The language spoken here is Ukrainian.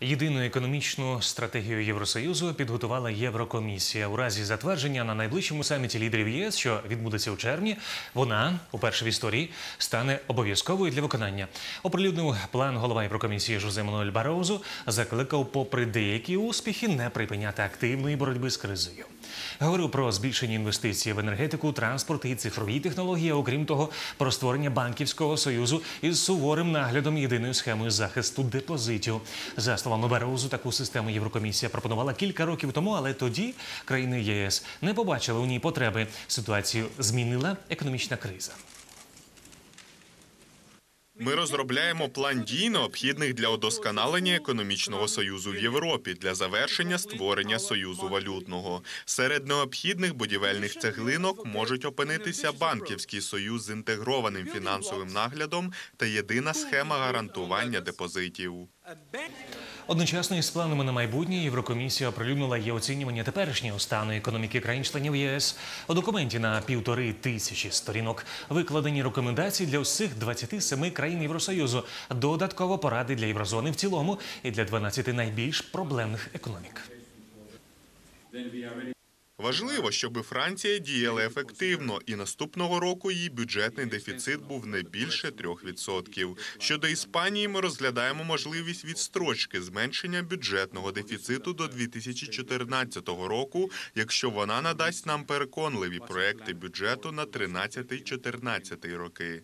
Єдину економічну стратегію Євросоюзу підготувала Єврокомісія. У разі затвердження на найближчому саміті лідерів ЄС, що відбудеться у червні, вона, уперше в історії, стане обов'язковою для виконання. Оприлюднив план голова Єврокомісії Жозе Мануель Барозу, закликав, попри деякі успіхи, не припиняти активної боротьби з кризою. Говорив про збільшення інвестицій в енергетику, транспорт і цифрові технології. а Окрім того, про створення банківського союзу із суворим наглядом єдиною схемою захисту депозитів. За словами Бероузу, таку систему Єврокомісія пропонувала кілька років тому, але тоді країни ЄС не побачили у ній потреби. Ситуацію змінила економічна криза. Ми розробляємо план дій, необхідних для удосконалення економічного союзу в Європі для завершення створення союзу валютного. Серед необхідних будівельних цеглинок можуть опинитися банківський союз з інтегрованим фінансовим наглядом та єдина схема гарантування депозитів. Одночасно із планами на майбутнє Єврокомісія оприлюднила її оцінювання теперішнього стану економіки країн-членів ЄС. У документі на півтори тисячі сторінок викладені рекомендації для усіх 27 країн Євросоюзу, додатково поради для єврозони в цілому і для 12 найбільш проблемних економік. Важливо, щоб Франція діяла ефективно, і наступного року її бюджетний дефіцит був не більше 3%. Щодо Іспанії, ми розглядаємо можливість відстрочки зменшення бюджетного дефіциту до 2014 року, якщо вона надасть нам переконливі проекти бюджету на 13-14 роки.